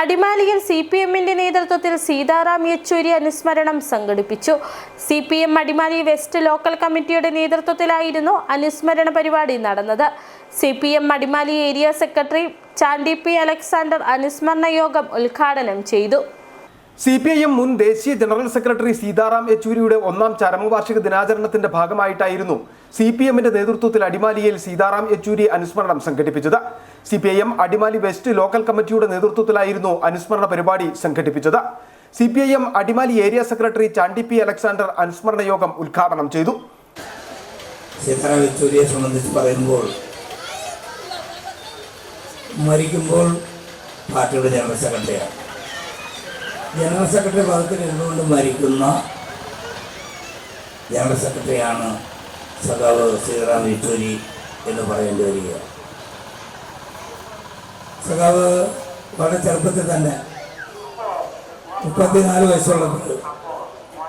അടിമാലിയിൽ C P എമ്മിന്റെ നേതൃത്വത്തിൽ സീതാറാം യെച്ചൂരി അനുസ്മരണം സംഘടിപ്പിച്ചു. C P M Adimali west local കമ്മിറ്റിയുടെ നേതൃത്വത്തിലായിരുന്നു അനുസ്മരണ പരിപാടി നടന്നത്. C P M Adimali area secretary Chandy P Alexander അനുസ്മരണ യോഗം ഉദ്ഘാടനം ചെയ്തു. സി പി ഐ എം മുൻ ദേശീയ ജനറൽ സെക്രട്ടറി സീതാറാം യെച്ചൂരിയുടെ ഒന്നാം ചരമവാർഷിക ദിനാചരണത്തിന്റെ ഭാഗമായിട്ടായിരുന്നു സി പി എമ്മിന്റെ നേതൃത്വത്തിൽ അടിമാലിയിൽ സീതാറാം യെച്ചൂരി അനുസ്മരണം സംഘടിപ്പിച്ചത്. സി അടിമാലി വെസ്റ്റ് ലോക്കൽ കമ്മിറ്റിയുടെ നേതൃത്വത്തിലായിരുന്നു അനുസ്മരണ പരിപാടി സംഘടിപ്പിച്ചത്. C Adimali area secretary Chandy P Alexander അനുസ്മരണ യോഗം ഉദ്ഘാടനം ചെയ്തു. സീതാറാം സംബന്ധിച്ച് പറയുമ്പോൾ മരിക്കുമ്പോൾ പാർട്ടിയുടെ ജനറൽ സെക്രട്ടറിയാണ്. ജനറൽ സെക്രട്ടറി പദത്തിൽ മരിക്കുന്ന ജനറൽ സെക്രട്ടറിയാണ് സഖാവ് ശ്രീറാം യെച്ചൂരി എന്ന് പറയേണ്ടി വരിക സഖാവ് വളരെ ചെറുപ്പത്തിൽ തന്നെ മുപ്പത്തിനാല് വയസ്സുള്ളപ്പോൾ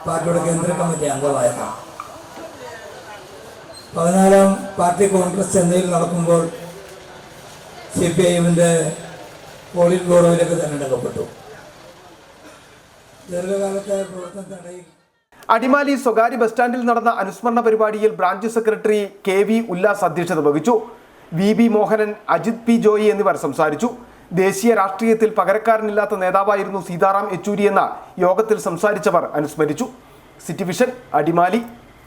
പാർട്ടിയുടെ കേന്ദ്ര കമ്മിറ്റി അംഗമായിരുന്നു. പതിനാലാം പാർട്ടി കോൺഗ്രസ് ചെന്നൈയിൽ നടക്കുമ്പോൾ സി പി ഐ പോളിറ്റ് ബ്യൂറോയിലേക്ക് തിരഞ്ഞെടുക്കപ്പെട്ടു. ദീർഘകാലത്തെ പ്രവർത്തനത്തിനിടയിൽ അടിമാലി സ്വകാര്യ ബസ് സ്റ്റാൻഡിൽ നടന്ന അനുസ്മരണ പരിപാടിയിൽ branch secretary K V Ullas അധ്യക്ഷത വഹിച്ചു. V B Mohanan Ajith P Joy എന്നിവർ സംസാരിച്ചു. ദേശീയ രാഷ്ട്രീയത്തിൽ പകരക്കാരനില്ലാത്ത നേതാവായിരുന്നു സീതാറാം യെച്ചൂരി എന്ന യോഗത്തിൽ സംസാരിച്ചവർ അനുസ്മരിച്ചു. City vision Adimali.